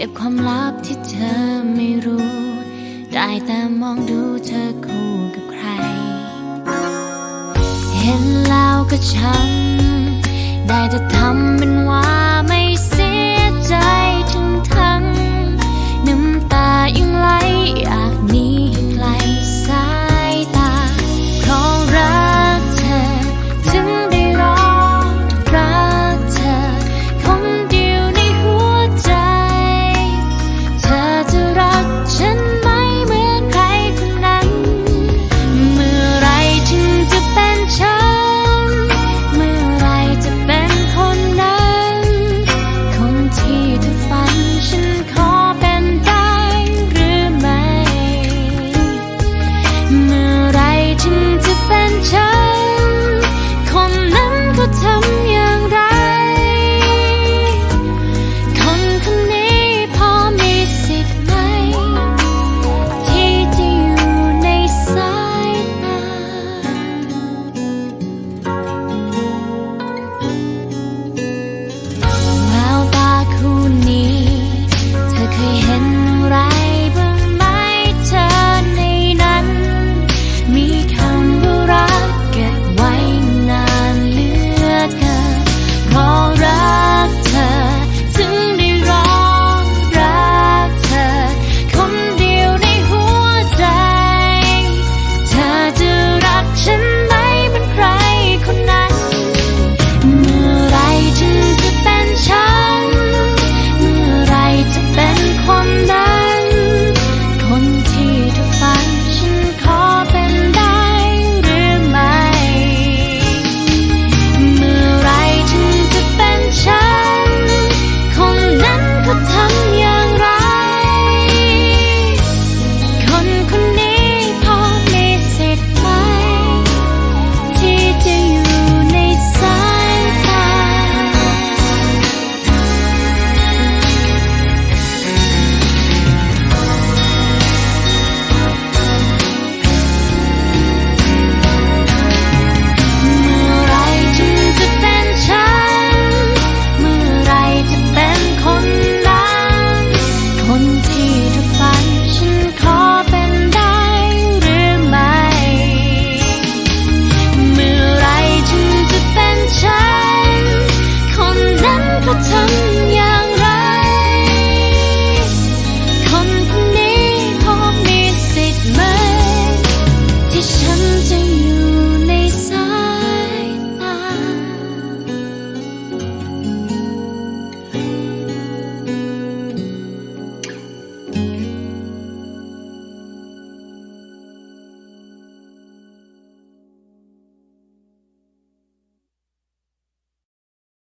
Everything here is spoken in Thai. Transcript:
เก็บความลับที่เธอไม่รู้ ได้แต่มองดูเธอคู่กับใคร เห็นแล้วก็ช้ำได้แต่ทำเป็น